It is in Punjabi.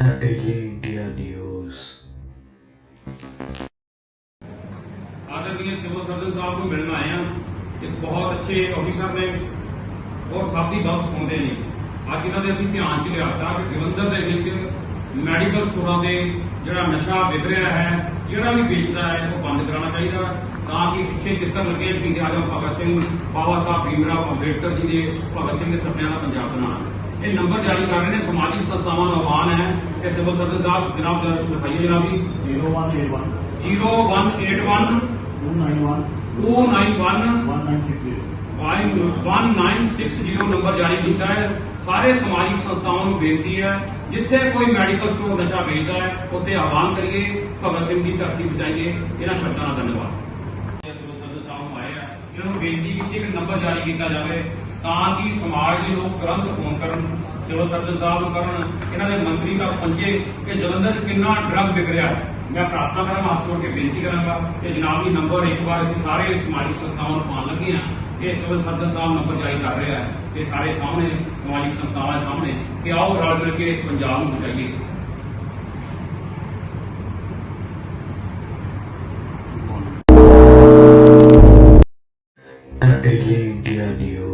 The Daily India civil surgeon ਸਾਹਿਬ ਨੂੰ ਮਿਲਣ ਆਏ ਆ ਇੱਕ ਬਹੁਤ ਅੱਛੇ ਅਫੀਸਰ ਨੇ ਔਰ ਸਭ ਦੀ ਗੱਲ ਸੁਣਦੇ ਨੇ। ਅੱਜ ਇਹਨਾਂ ਦੇ ਅਸੀਂ ਧਿਆਨ ਚ ਲਿਆਤਾ ਕਿ ਜਲੰਧਰ ਦੇ ਵਿੱਚ ਮੈਡੀਕਲ ਸਟੋਰਾਂ ਦੇ ਜਿਹੜਾ ਨਸ਼ਾ ਵਿਕ ਰਿਹਾ ਹੈ, ਜਿਹੜਾ ਵੀ ਵੇਚਦਾ ਹੈ, ਉਹ ਬੰਦ ਕਰਾਉਣਾ ਚਾਹੀਦਾ। ਤਾਂ ਕਿ ਪਿੱਛੇ ਚਿੱਤਰ ਲੱਗੇ ਸ਼ਹੀਦ ਆਜਮ ਭਗਤ ਸਿੰਘ, ਬਾਬਾ ਸਾਹਿਬ ਭੀਮਰਾਵ ਅੰਬੇਡਕਰ ਜੀ ਦੇ ਭਗਤ ਸਿੰਘ ਦੇ ਸੁਪਨਿਆਂ ਦਾ ਪੰਜਾਬ ਬਣਾਉਣਾ। ਇਹ ਨੰਬਰ ਜਾਰੀ ਕਰ ਰਹੇ ਨੇ ਸਮਾਜਿਕ ਸੰਸਥਾਵਾਂ ਦਾ ਆਹਵਾਨ ਹੈ ਕਿ ਸਿਵਲ ਸਰਜਨ ਸਾਹਿਬ ਜਨਾਬ ਲਿਖਾਈਏ ਜਨਾਬ ਜੀ 0181 0181 291 291 1960 1960 ਨੰਬਰ ਜਾਰੀ ਕੀਤਾ ਹੈ ਸਾਰੇ ਸਮਾਜਿਕ ਸੰਸਥਾਵਾਂ ਨੂੰ ਬੇਨਤੀ ਹੈ ਜਿੱਥੇ ਕੋਈ ਮੈਡੀਕਲ ਸਟੋਰ ਨਸ਼ਾ ਵੇਚਦਾ ਹੈ ਉੱਥੇ ਆਹਵਾਨ ਕਰੀਏ ਭਗਤ ਸਿੰਘ ਦੀ ਧਰਤੀ ਬਚਾਈਏ ਇਹਨਾਂ ਸ਼ਬਦਾਂ ਦਾ ਧੰਨਵਾਦ ਸਿਵਲ ਸਰਜਨ ਸਾਹਿਬ ਆਏ ਆ ਇਹਨਾਂ ਨੂੰ ਬੇਨਤੀ ਕੀਤੀ ਕਿ ਨੰਬਰ ਜਾਰੀ ਕੀਤਾ ਜਾਵੇ ਤਾਂ ਕਿ ਸਮਾਜ ਦੇ ਲੋਕ ਤੁਰੰਤ ਫੋਨ ਕਰਨ, ਸਿਵਲ ਸਰਜਨ ਸਾਹਿਬ ਨੂੰ ਕਰਨ, ਇਹਨਾਂ ਦੇ ਮੰਤਰੀ ਤੱਕ ਪਹੁੰਚੇ ਕਿ ਜਲੰਧਰ ਕਿੰਨਾ ਡਰਗ ਵਿਗੜਿਆ ਮੈਂ ਪ੍ਰਾਰਥਨਾ ਕਰਾਂ ਮਾਸ ਕੇ ਬੇਨਤੀ ਕਰਾਂਗਾ ਕਿ ਜਨਾਬ ਦੀ ਨੰਬਰ ਇੱਕ ਵਾਰ ਅਸੀਂ ਸਾਰੇ ਸਮਾਜਿਕ ਸੰਸਥਾਵਾਂ ਨੂੰ ਪਾਉਣ ਲੱਗੇ ਆ ਇਹ ਸਿਵਲ ਸਰਜਨ ਸਾਹਿਬ ਨੰਬਰ ਜਾਰੀ ਕਰ ਰਿਹਾ ਹੈ। ਇਹ ਸਾਰੇ ਸਾਹਮਣੇ, ਸਮਾਜਿਕ ਸੰਸਥਾਵਾਂ ਦੇ ਸਾਹਮਣੇ ਕਿ ਆਓ ਰਲ ਮਿਲ ਕੇ ਇਸ ਪੰਜਾਬ ਨੂੰ ਬਚਾਈਏ। Daily India news